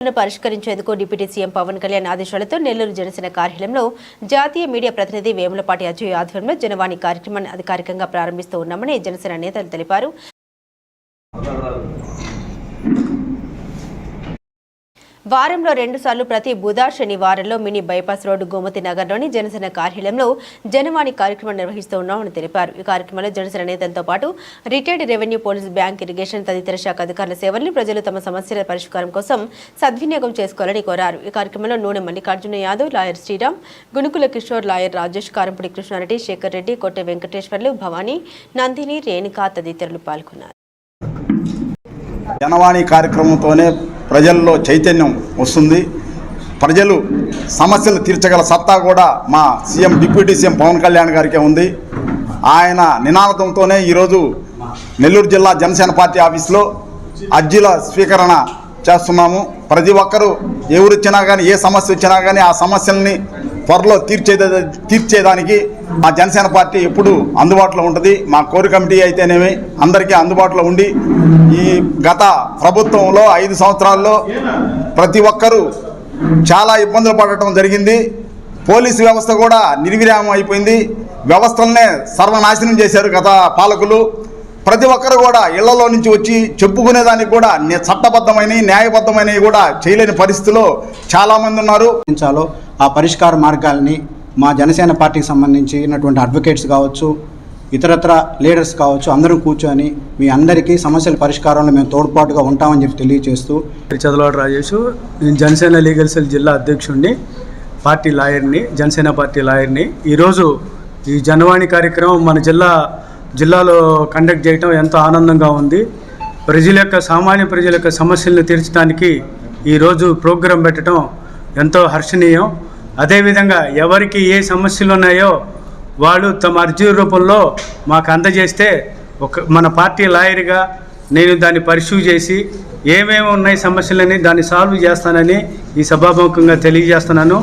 పరిష్కరించేందుకు deputy CM Pawan Kalyan ఆదేశాలతో నెల్లూరు జనసేన కార్యాలయంలో జాతీయ మీడియా ప్రతినిధి వేములపాటి అజయ్ ఆధ్వర్యంలో జనవాణి కార్యక్రమాన్ని అధికారికంగా ప్రారంభిస్తూ ఉన్నామని జనసేన నేతలు తెలిపారు. వారంలో రెండుసార్లు ప్రతి బుధ శనివారంలో మినీ బైపాస్ రోడ్డు గోమతి నగర్లోని జనసేన కార్యాలయంలో జనవాణి కార్యక్రమం నిర్వహిస్తూ ఉన్నామని తెలిపారు. ఈ కార్యక్రమంలో జనసేన నేతలతో పాటు retired revenue police bank irrigation తదితర శాఖ అధికారుల సేవల్ని ప్రజలు తమ సమస్యల పరిష్కారం కోసం సద్వినియోగం చేసుకోవాలని కోరారు. ఈ కార్యక్రమంలో నూనె మల్లికార్జున యాదవ్ లాయర్ శ్రీరామ్ గునుకుల కిషోర్ లాయర్ రాజేష్ కారంపూడి కృష్ణారెడ్డి శేఖర్ రెడ్డి కొట్టె వెంకటేశ్వర్లు భవానీ నందిని రేణుకా తదితరులు పాల్గొన్నారు. జనవాణి కార్యక్రమంతోనే ప్రజల్లో చైతన్యం వస్తుంది. ప్రజలు సమస్యలు తీర్చగల సత్తా కూడా మా CM deputy CM Pawan Kalyan గారికే ఉంది. ఆయన నినాదంతోనే ఈరోజు నెల్లూరు జిల్లా జనసేన పార్టీ ఆఫీస్లో అర్జీల స్వీకరణ చేస్తున్నాము. ప్రతి ఒక్కరూ ఎవరు వచ్చినా కానీ ఏ సమస్య వచ్చినా కానీ ఆ సమస్యల్ని త్వరలో తీర్చే తీర్చేదానికి మా జనసేన పార్టీ ఎప్పుడు అందుబాటులో ఉంటుంది. మా కోర్ కమిటీ అయితేనేమి అందరికీ అందుబాటులో ఉండి ఈ గత ప్రభుత్వంలో ఐదు సంవత్సరాల్లో ప్రతి ఒక్కరూ చాలా ఇబ్బందులు పడటం జరిగింది. పోలీసు వ్యవస్థ కూడా నిర్విరామం అయిపోయింది. వ్యవస్థలనే సర్వనాశనం చేశారు గత పాలకులు. ప్రతి ఒక్కరు కూడా ఇళ్ళలో నుంచి వచ్చి చెప్పుకునేదానికి కూడా నే- చట్టబద్ధమైన న్యాయబద్ధమైనవి కూడా చేయలేని పరిస్థితిలో చాలామంది ఉన్నారు. సాధించాలో ఆ పరిష్కార మార్గాల్ని మా జనసేన పార్టీకి సంబంధించినటువంటి అడ్వకేట్స్ కావచ్చు ఇతరత్ర లీడర్స్ కావచ్చు అందరం కూర్చొని మీ అందరికీ సమస్యల పరిష్కారంలో మేము తోడ్పాటుగా ఉంటామని చెప్పి తెలియజేస్తూ చదలవాడ రాజేష్ నేను జనసేన లీగల్ సెల్ జిల్లా అధ్యక్షుడిని పార్టీ లాయర్ని జనసేన పార్టీ లాయర్ని. ఈరోజు ఈ జనవాణి కార్యక్రమం మన జిల్లా జిల్లాలో కండక్ట్ చేయటం ఎంతో ఆనందంగా ఉంది. ప్రజల యొక్క సామాన్య ప్రజల యొక్క సమస్యలను తీర్చడానికి ఈరోజు ప్రోగ్రాం పెట్టడం ఎంతో హర్షణీయం. అదేవిధంగా ఎవరికి ఏ సమస్యలు ఉన్నాయో వాళ్ళు తమ అర్జీ రూపంలో మాకు అందజేస్తే ఒక మన పార్టీ లాయర్గా నేను దాన్ని పరిశూ చేసి ఏమేమి ఉన్నాయి సమస్యలని దాన్ని సాల్వ్ చేస్తానని ఈ సభాముఖంగా తెలియజేస్తున్నాను.